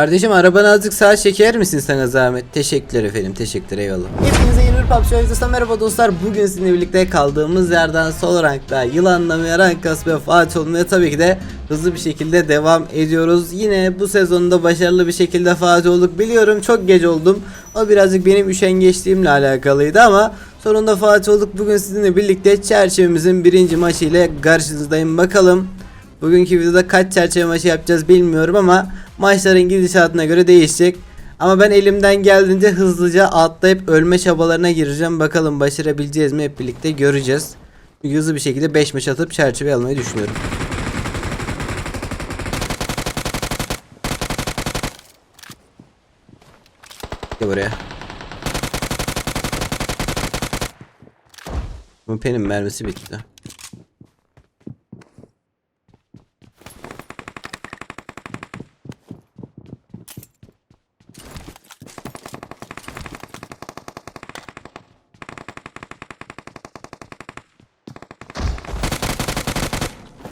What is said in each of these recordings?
Kardeşim arabanı azıcık sağa çeker misin sana zahmet? Teşekkürler efendim. Teşekkür eyvallah. Hepinize yeni bir PUBG oyuncusu merhaba dostlar. Bugün sizinle birlikte kaldığımız yerden sol rankta yılanlamaya, rank kasmaya, Fatih olmaya tabii ki de hızlı bir şekilde devam ediyoruz. Yine bu sezonda başarılı bir şekilde Fatih olduk. Biliyorum çok geç oldum. O birazcık benim üşengeçliğimle alakalıydı ama sonunda Fatih olduk. Bugün sizinle birlikte çerçevemizin birinci maçı ile karşınızdayım. Bakalım Bugünkü videoda kaç çerçeve maçı yapacağız bilmiyorum ama maçların gidişatına göre değişecek. Ama ben elimden geldiğince hızlıca atlayıp ölme çabalarına gireceğim. Bakalım başarabileceğiz mi hep birlikte göreceğiz. Çünkü Hızlı bir şekilde 5 maç atıp çerçeve almayı düşünüyorum. Gel buraya. Bu benim mermisi bitti.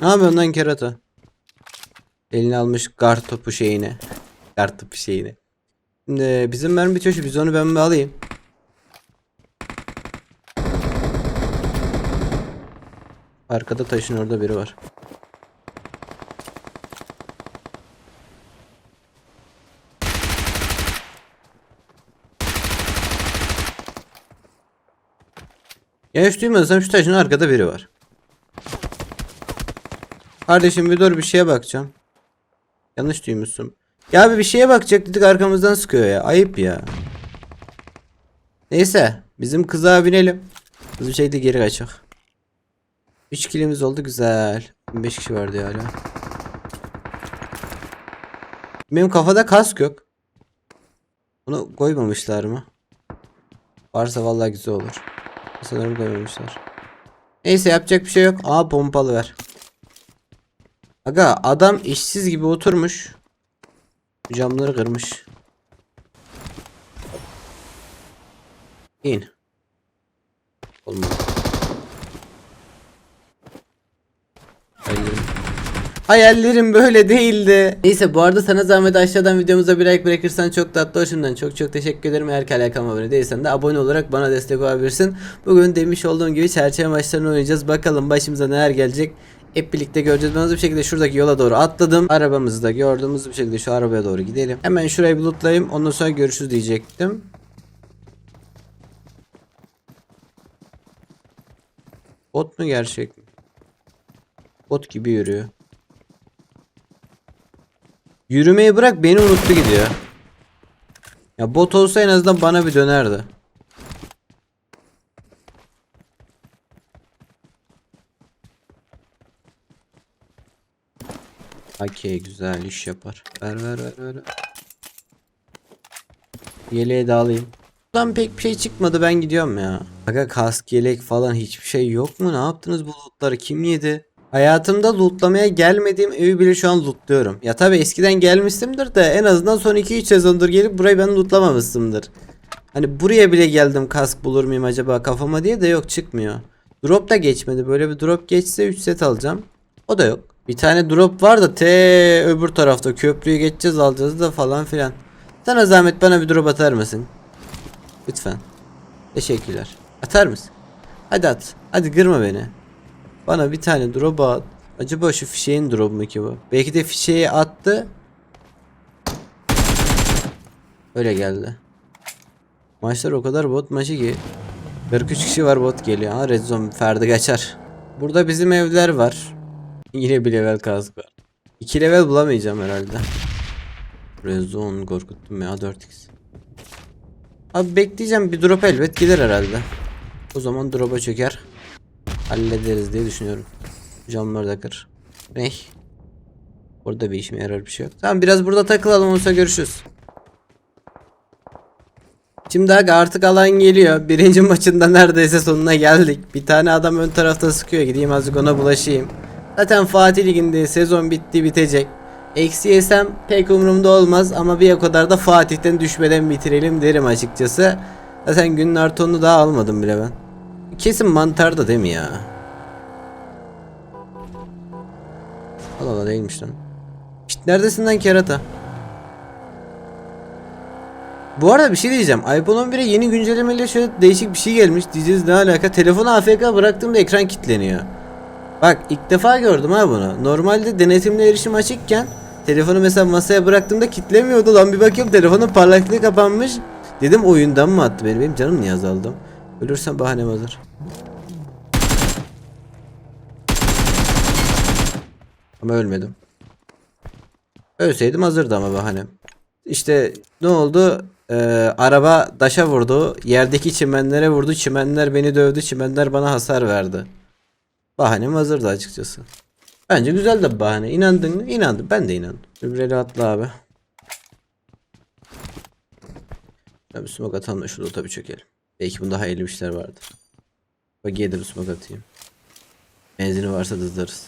Ne yapıyorsun lan kerata? Eline almış kar topu şeyine. Kar topu şeyine. Şimdi bizim mermi bitiyor şu biz onu ben bir alayım. Arkada taşın orada biri var. Ya hiç duymadısam şu taşın arkada biri var. Kardeşim bir dur bir şeye bakacağım. Yanlış duymuşsun. Ya abi bir şeye bakacak dedik arkamızdan sıkıyor ya. Ayıp ya. Neyse bizim kıza binelim. Hızlı bir şekilde geri kaçak. 3 kilimiz oldu güzel. 5 kişi vardı ya hala. Benim kafada kask yok. Bunu koymamışlar mı? Varsa vallahi güzel olur. Sanırım koymamışlar. Neyse yapacak bir şey yok. Aa pompalı ver. Aga adam işsiz gibi oturmuş. Camları kırmış. İn. Olmadı. Hayallerim. Hayallerim böyle değildi. Neyse bu arada sana zahmet aşağıdan videomuza bir like bırakırsan çok tatlı hoşumdan çok çok teşekkür ederim. Eğer ki hala kanalıma abone değilsen de abone olarak bana destek olabilirsin. Bugün demiş olduğum gibi çerçeve maçlarını oynayacağız. Bakalım başımıza neler gelecek. Hep birlikte göreceğiz. Bir şekilde şuradaki yola doğru atladım. Arabamızı da gördüğümüz bir şekilde şu arabaya doğru gidelim. Hemen şurayı bir lootlayayım. Ondan sonra görüşürüz diyecektim. Bot mu gerçek mi? Bot gibi yürüyor. Yürümeyi bırak beni unuttu gidiyor. Ya bot olsa en azından bana bir dönerdi. Okey güzel iş yapar. Ver ver ver ver. Yeleği de alayım. Buradan pek bir şey çıkmadı ben gidiyorum ya. Aga kask yelek falan hiçbir şey yok mu? Ne yaptınız bu lootları? Kim yedi? Hayatımda lootlamaya gelmediğim evi bile şu an lootluyorum. Ya tabi eskiden gelmiştimdir de en azından son 2-3 sezondur gelip burayı ben lootlamamışımdır. Hani buraya bile geldim kask bulur muyum acaba kafama diye de yok çıkmıyor. Drop da geçmedi. Böyle bir drop geçse 3 set alacağım. O da yok. Bir tane drop var da te öbür tarafta köprüyü geçeceğiz alacağız da falan filan. Sana zahmet bana bir drop atar mısın? Lütfen. Teşekkürler. Atar mısın? Hadi at. Hadi kırma beni. Bana bir tane drop at. Acaba şu fişeğin drop mu ki bu? Belki de fişeği attı. Öyle geldi. Maçlar o kadar bot maçı ki. 43 kişi var bot geliyor. Ha red zone Ferdi kaçar. Burada bizim evler var. Yine bir level kask var. 2 level bulamayacağım herhalde. Red zone korkuttum ya 4x. Abi bekleyeceğim bir drop elbet gelir herhalde. O zaman drop'a çöker. Hallederiz diye düşünüyorum. Camları da kır. Ne? Orada bir işime yarar bir şey yok. Tamam biraz burada takılalım olsa görüşürüz. Şimdi artık alan geliyor. Birinci maçında neredeyse sonuna geldik. Bir tane adam ön tarafta sıkıyor. Gideyim azıcık ona bulaşayım. Zaten Fatih Ligi'nde sezon bitti bitecek. Eksi yesem pek umurumda olmaz ama bir o kadar da Fatih'ten düşmeden bitirelim derim açıkçası. Zaten günün artonunu daha almadım bile ben. Kesin mantar da değil mi ya? Allah Allah değilmiş lan. Şşt, neredesin lan kerata? Bu arada bir şey diyeceğim. iPhone 11'e yeni güncellemeyle şöyle değişik bir şey gelmiş. Diyeceğiz ne alaka? Telefonu AFK bıraktığımda ekran kilitleniyor. Bak ilk defa gördüm ha bunu. Normalde denetimle erişim açıkken telefonu mesela masaya bıraktığımda kilitlemiyordu. Lan bir bakıyorum telefonun parlaklığı kapanmış. Dedim oyundan mı attı beni? Benim canım niye azaldı? Ölürsem bahanem hazır. Ama ölmedim. Ölseydim hazırdı ama bahanem. İşte ne oldu? Ee, araba daşa vurdu. Yerdeki çimenlere vurdu. Çimenler beni dövdü. Çimenler bana hasar verdi. Bahanem hazırdı açıkçası. Bence güzel de bahane. İnandın mı? İnandım. Ben de inandım. Öbüreli atla abi. Ben bir smoke atalım da şurada tabii çökelim. Belki bunda hayırlı bir şeyler vardır. Bak yedim smoke atayım. Benzini varsa hızlarız.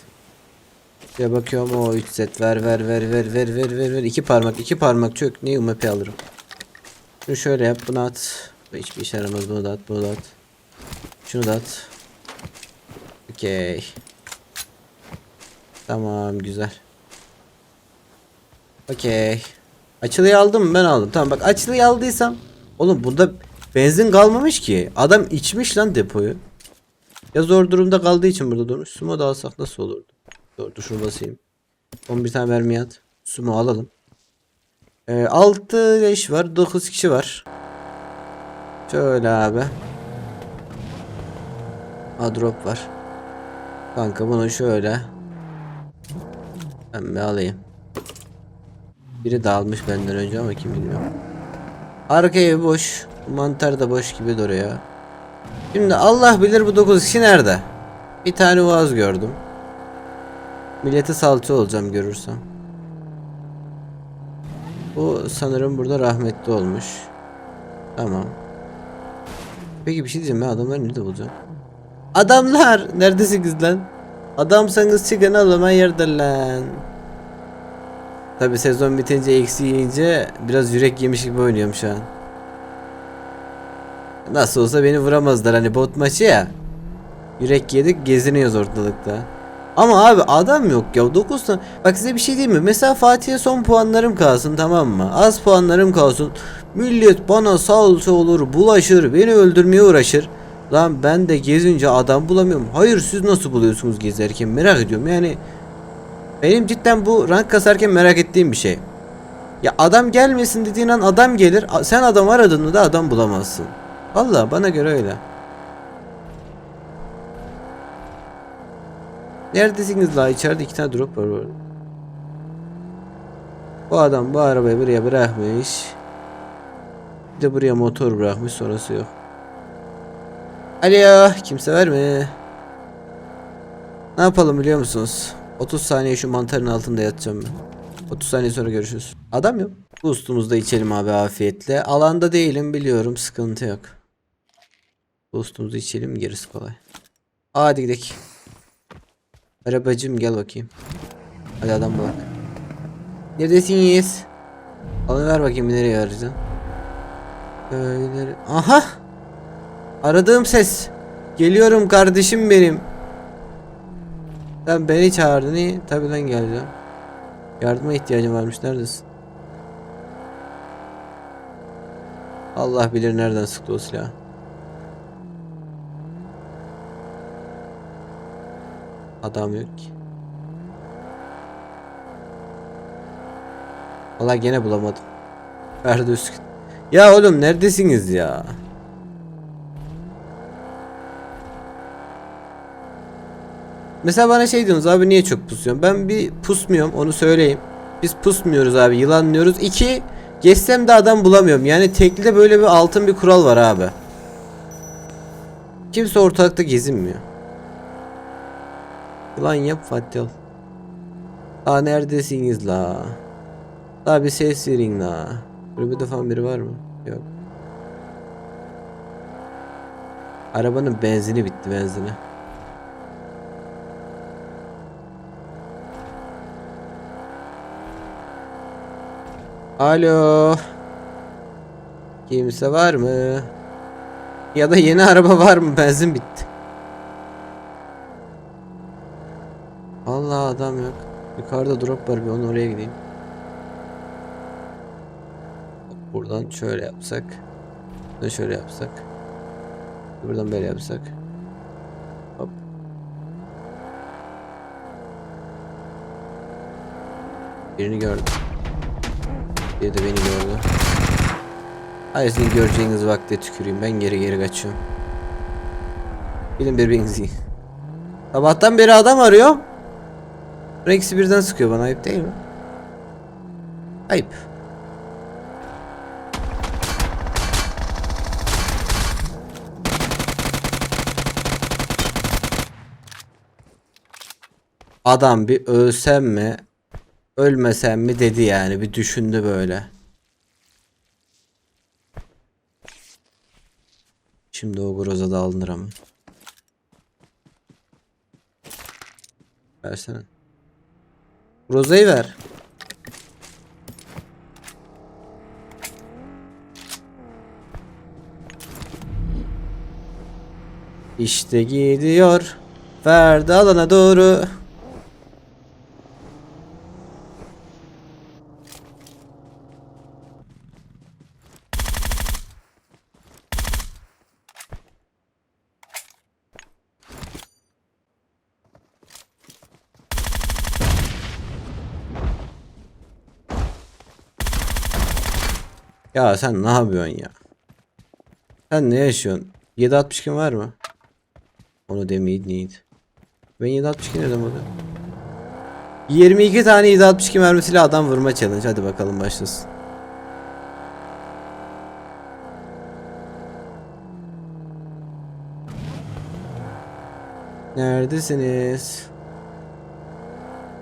Ya bakıyorum o 3 set ver ver ver ver ver ver ver ver 2 parmak 2 parmak çök ne UMP alırım. Şunu şöyle yap bunu at. Hiçbir işe yaramaz bunu da at bunu da at. Şunu da at. Okey. Tamam güzel. Okey. Açılıyı aldım? Ben aldım. Tamam bak açılıyı aldıysam. Oğlum bunda benzin kalmamış ki. Adam içmiş lan depoyu. Ya zor durumda kaldığı için burada durmuş. Sumo da alsak nasıl olurdu? Dur, şunu basayım. 11 tane mermi at. Sumo alalım. Ee, 6 leş var. 9 kişi var. Şöyle abi. Ha drop var. Kanka bunu şöyle. Ben bir alayım. Biri dağılmış benden önce ama kim bilmiyorum. Arka ev boş. Mantar da boş gibi duruyor. Şimdi Allah bilir bu 9 kişi nerede? Bir tane vaz gördüm. Millete salça olacağım görürsem. Bu sanırım burada rahmetli olmuş. Tamam. Peki bir şey diyeceğim ben adamları nerede bulacağım? Adamlar! Neredesiniz lan? Adamsanız çıkın alın hayırdır lan. Tabi sezon bitince eksi yiyince biraz yürek yemiş gibi oynuyorum şu an. Nasıl olsa beni vuramazlar hani bot maçı ya. Yürek yedik geziniyoruz ortalıkta. Ama abi adam yok ya 9 tane. Bak size bir şey diyeyim mi? Mesela Fatih'e son puanlarım kalsın tamam mı? Az puanlarım kalsın. Millet bana salça olur, bulaşır, beni öldürmeye uğraşır. Lan ben de gezince adam bulamıyorum. Hayır siz nasıl buluyorsunuz gezerken merak ediyorum. Yani benim cidden bu rank kasarken merak ettiğim bir şey. Ya adam gelmesin dediğin an adam gelir. Sen adam aradığında da adam bulamazsın. Valla bana göre öyle. Neredesiniz la? İçeride iki tane drop var. Bu adam bu arabayı buraya bırakmış. Bir de buraya motor bırakmış sonrası yok. Alo kimse var mı? Ne yapalım biliyor musunuz? 30 saniye şu mantarın altında yatacağım ben. 30 saniye sonra görüşürüz. Adam yok. Boost'umuzu da içelim abi afiyetle. Alanda değilim biliyorum sıkıntı yok. Boost'umuzu içelim gerisi kolay. Hadi gidelim. Arabacım gel bakayım. Hadi adam bak. Neredesiniz? Alın ver bakayım nereye arayacaksın. Böyle. Aha! Aradığım ses. Geliyorum kardeşim benim. Sen beni çağırdın iyi. Tabii ben geleceğim. Yardıma ihtiyacım varmış. Neredesin? Allah bilir nereden sıktı o silahı. Adam yok ki. Valla gene bulamadım. Üskün. Ya oğlum neredesiniz ya? Mesela bana şey diyorsunuz abi niye çok pusuyorsun? Ben bir pusmuyorum onu söyleyeyim. Biz pusmuyoruz abi yılanlıyoruz. İki geçsem de adam bulamıyorum. Yani teklide böyle bir altın bir kural var abi. Kimse ortalıkta gezinmiyor. Yılan yap Fatih ol. Aa neredesiniz la? Daha bir ses verin la. Kulübede falan biri var mı? Yok. Arabanın benzini bitti benzini. Alo. Kimse var mı? Ya da yeni araba var mı? Benzin bitti. Allah adam yok. Yukarıda drop var bir onu oraya gideyim. Buradan şöyle yapsak. Buradan şöyle yapsak. Buradan böyle yapsak. Hop. Birini gördüm. Biri de beni gördü. Hayır sizin göreceğiniz vakte tüküreyim. Ben geri geri kaçıyorum. Bilin birbirinizi. Sabahtan beri adam arıyor. Rex'i birden sıkıyor bana ayıp değil mi? Ayıp. Adam bir ölsem mi ölmesem mi dedi yani bir düşündü böyle. Şimdi o groza da alınır ama. Versene. Groza'yı ver. İşte gidiyor. Ferdi alana doğru. Ya sen ne yapıyorsun ya? Sen ne yaşıyorsun? 762 var mı? Onu demeyin neydi? Ben 762 nereden buldum? 22 tane 762 mermisiyle adam vurma challenge. Hadi bakalım başlasın. Neredesiniz?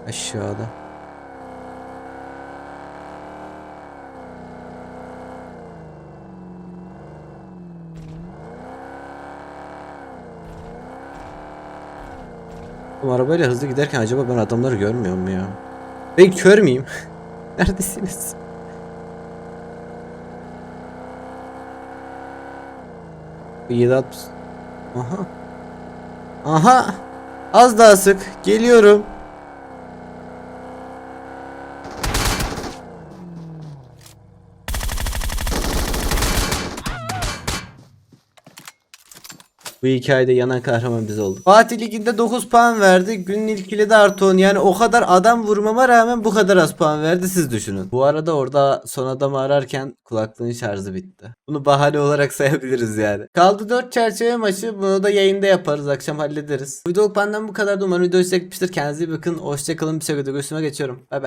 Aşağıda. Bu arabayla hızlı giderken acaba ben adamları görmüyor muyum ya? Ben kör müyüm? Neredesiniz? Bu 760 Aha. Aha. Az daha sık. Geliyorum. Bu hikayede yanan kahraman biz olduk. Fatih Ligi'nde 9 puan verdi. Günün ilkili de artı 10. Yani o kadar adam vurmama rağmen bu kadar az puan verdi siz düşünün. Bu arada orada son adamı ararken kulaklığın şarjı bitti. Bunu bahane olarak sayabiliriz yani. Kaldı 4 çerçeve maçı. Bunu da yayında yaparız. Akşam hallederiz. Videoluk benden bu kadar. Umarım video size gitmiştir. Kendinize iyi bakın. Hoşçakalın. Bir sonraki videoda görüşmek geçiyorum. Bay bay.